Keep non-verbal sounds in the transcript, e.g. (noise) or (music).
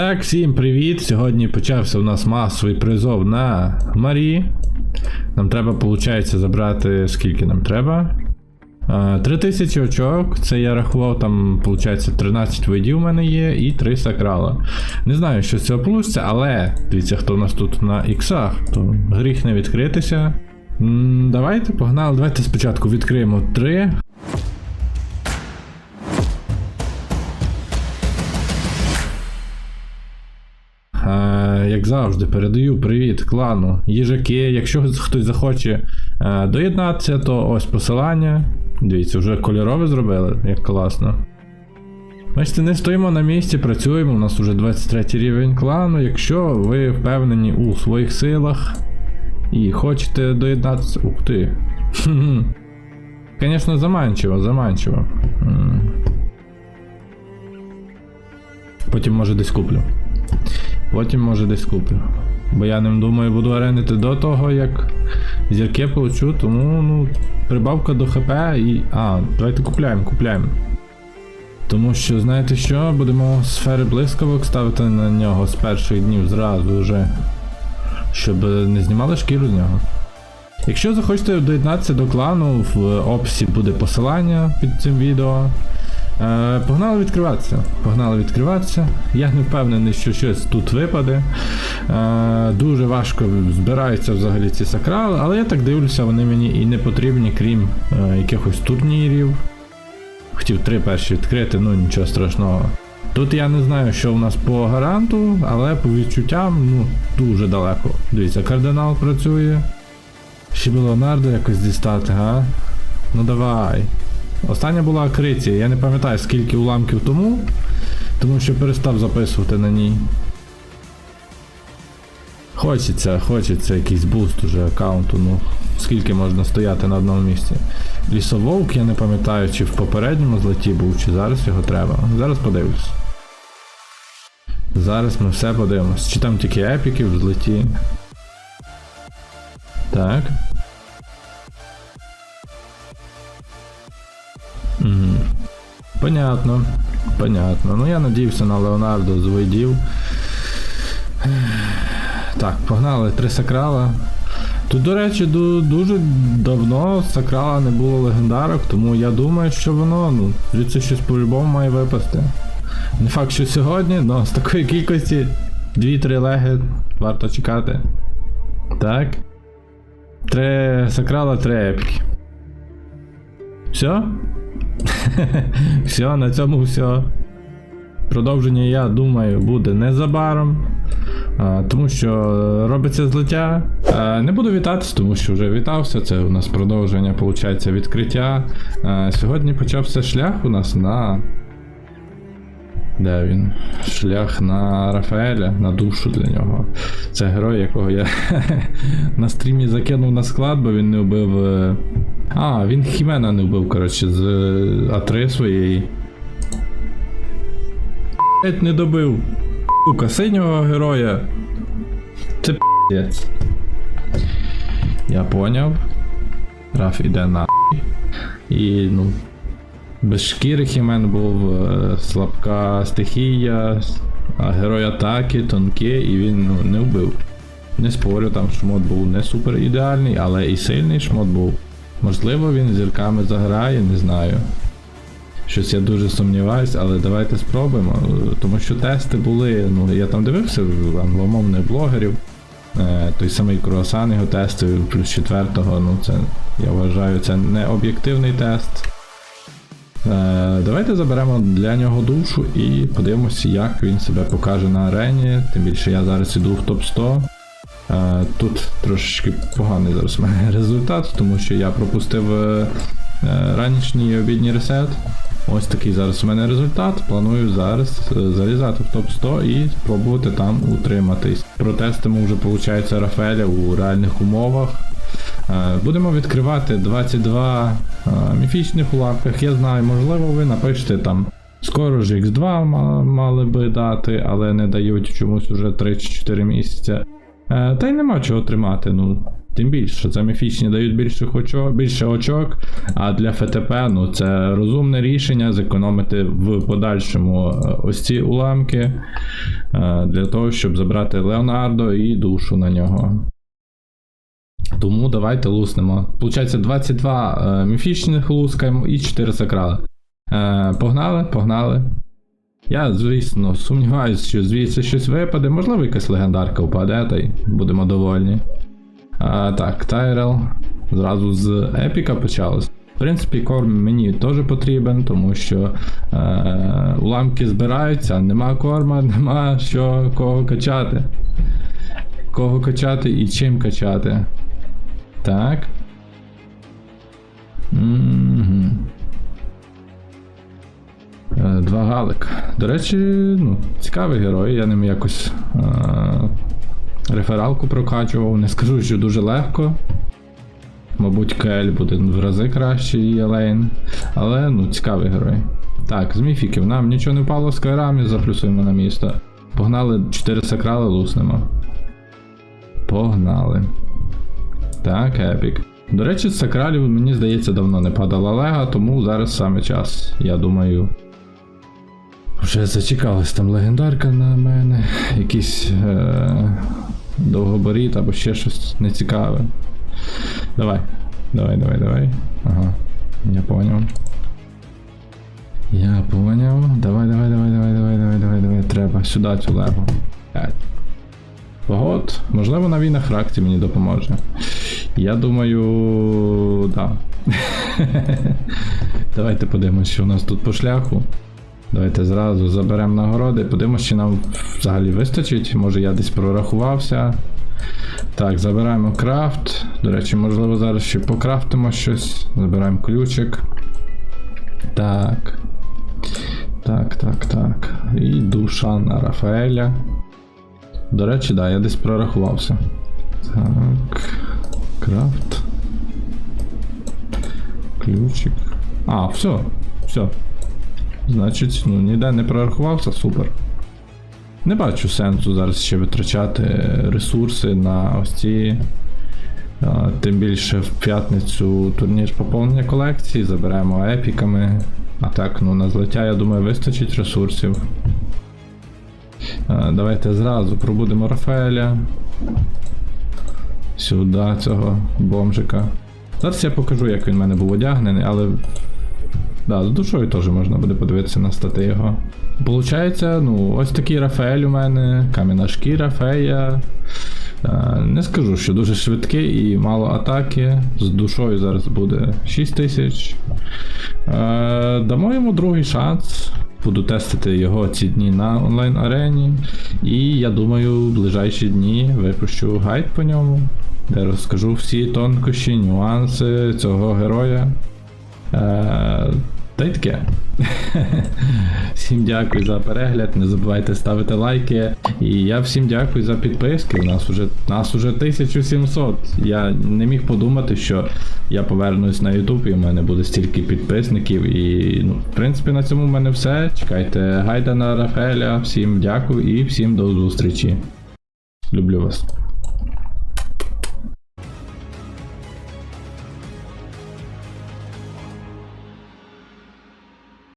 Так, всім привіт! Сьогодні почався у нас масовий призов на Марі. Нам треба, виходить, забрати скільки нам треба? Е, 3000 очок, це я рахував, там, виходить, 13 видів у мене є і 3 сакрала. Не знаю, що з цього вийде, але дивіться, хто у нас тут на іксах, то гріх не відкритися. Давайте, погнали. Давайте спочатку відкриємо 3. Як завжди, передаю привіт клану їжаки. Якщо хтось захоче е, доєднатися, то ось посилання. Дивіться, вже кольорове зробили, як класно. Бачите, не стоїмо на місці, працюємо. У нас вже 23 рівень клану. Якщо ви впевнені у своїх силах і хочете доєднатися. Ух ти. (laughs) Звісно, заманчиво, заманчиво. Потім може десь куплю. Потім може десь куплю. Бо я не думаю, буду аренити до того, як зірки получу, тому ну, прибавка до ХП і. А, давайте купляємо, купляємо. Тому що, знаєте що, будемо сфери блискавок ставити на нього з перших днів зразу вже. Щоб не знімали шкіру з нього. Якщо захочете доєднатися до клану, в описі буде посилання під цим відео. Е, Погнали відкриватися. Погнали відкриватися. Я не впевнений, що щось тут випаде. Е, Дуже важко збираються взагалі ці сакрали, але я так дивлюся, вони мені і не потрібні, крім е, якихось турнірів. Хотів три перші відкрити, ну нічого страшного. Тут я не знаю, що в нас по гаранту, але по відчуттям ну, дуже далеко. Дивіться, кардинал працює. Ще би Леонардо якось дістати, га? Ну давай. Остання була Акриція, я не пам'ятаю скільки уламків тому, тому що перестав записувати на ній. Хочеться, хочеться якийсь буст уже аккаунту, ну скільки можна стояти на одному місці. Лісововк, я не пам'ятаю, чи в попередньому злеті був, чи зараз його треба. Зараз подивлюсь. Зараз ми все подивимось. Чи там тільки епіки в злеті. Так. Понятно. Понятно. Ну я надіявся на Леонардо з видів. Так, погнали три сакрала. Тут, до речі, дуже давно сакрала не було легендарок, тому я думаю, що воно, ну, звідси щось по-любому має випасти. Не факт, що сьогодні, але з такої кількості 2-3 леги варто чекати. Так. Три сакрала, три епіки. Все? (laughs) все, на цьому все. Продовження, я думаю, буде незабаром. Тому що робиться злиття. А, не буду вітатись, тому що вже вітався. Це у нас продовження, виходить, відкриття. А, сьогодні почався шлях у нас на. Де він? Шлях на Рафаеля, на душу для нього. Це герой, якого я (laughs) на стрімі закинув на склад, бо він не вбив. е, А, він Хімена не вбив, коротше, з е, А3 своєї. Геть не добив. Сука, синього героя. Це п'єць. Я поняв. Раф іде на. І, ну. Без шкіри Хімен був е, слабка стихія, а герой атаки, тонкий, і він ну, не вбив. Не спорю, там шмот був не супер ідеальний, але і сильний шмот був. Можливо, він зірками заграє, не знаю. Щось я дуже сумніваюсь, але давайте спробуємо. е, Тому що тести були, ну я там дивився в англомовних блогерів. Е, той самий круасан його тестив, плюс четвертого, ну це, я вважаю, це не об'єктивний тест. Е, давайте заберемо для нього душу і подивимося, як він себе покаже на арені. Тим більше я зараз іду в топ 100. Е, тут трошечки поганий зараз у мене (laughs) результат, тому що я пропустив е, ранішній і обідній ресет. Ось такий зараз у мене результат. Планую зараз залізати в топ 100 і спробувати там утриматись. Протестимо вже, виходить, Рафаеля у реальних умовах. Е, Будемо відкривати 22 е, міфічних уламках. Я знаю, можливо, ви напишете там. Скоро ж X2 мали би дати, але не дають чомусь уже 3 чи 4 місяця. Е, Та й нема чого тримати. Ну, Тим більше, це міфічні дають більше очок, більше очок, а для ФТП ну, це розумне рішення зекономити в подальшому ось ці уламки для того, щоб забрати Леонардо і душу на нього. Тому давайте луснемо. Получається 22 е, міфічних лускаємо і 4 сакрали. Е, погнали, погнали. Я, звісно, сумніваюся, що звідси щось випаде. Можливо, якась легендарка впаде, та й будемо довольні. А, так, Тайрел. Зразу з епіка почалось. В принципі, корм мені теж потрібен, тому що е, уламки збираються, нема корма, (laughs) нема що кого качати. Кого качати і чим качати. Так. Е, Два галик. До речі, ну, цікавий герой, я ним якось е, рефералку прокачував. Не скажу, що дуже легко. Мабуть, Кель буде в рази кращий і Елейн. Але ну, цікавий герой. Так, з міфіків. Нам нічого не впало з кайрамі, заплюсуємо на місто. Погнали 4 сакрали, луснемо. Погнали. Так, епік. До речі, з сакралів, мені здається, давно не падала лега, тому зараз саме час. Я думаю. Вже зачекалась там легендарка на мене. Якийсь е- довгоборіт або ще щось нецікаве. Давай. Давай, давай, давай. Ага. Я поняв. Я поняв. Давай, давай, давай, давай, давай, давай, давай, давай. Треба сюди цю легу. Погод. Можливо, на війнах ракті мені допоможе. Я думаю. Да. (laughs) Давайте подивимось, що у нас тут по шляху. Давайте зразу заберемо нагороди, подивимось, чи нам взагалі вистачить. Може я десь прорахувався. Так, забираємо крафт. До речі, можливо, зараз ще покрафтимо щось. Забираємо ключик. Так. Так, так, так. І душа на Рафаеля. До речі, да, я десь прорахувався. Крафт. Ключик. А, все. Все. Значить, ну ніде не прорахувався, супер. Не бачу сенсу зараз ще витрачати ресурси на ось ці. Тим більше в п'ятницю турнір поповнення колекції, заберемо епіками. А так, ну на злиття, я думаю, вистачить ресурсів. Давайте зразу пробудемо Рафаеля. Сюди цього бомжика. Зараз я покажу, як він в мене був одягнений, але. Да, з душою теж можна буде подивитися на стати його. Получається, ну, ось такий Рафаель у мене, кам'яна шкіра, фея. Е, Не скажу, що дуже швидкий і мало атаки. З душою зараз буде 6 тисяч. Е, Дамо йому другий шанс. Буду тестити його ці дні на онлайн-арені. І я думаю, в ближайші дні випущу гайд по ньому, розкажу всі тонкощі, нюанси цього героя. Е, та й таке. (laughs) Всім дякую за перегляд. Не забувайте ставити лайки. І я всім дякую за підписки. У нас уже нас уже 1700. Я не міг подумати, що я повернусь на YouTube і в мене буде стільки підписників. І ну, в принципі на цьому в мене все. Чекайте гайда на Рафаеля. Всім дякую і всім до зустрічі. Люблю вас.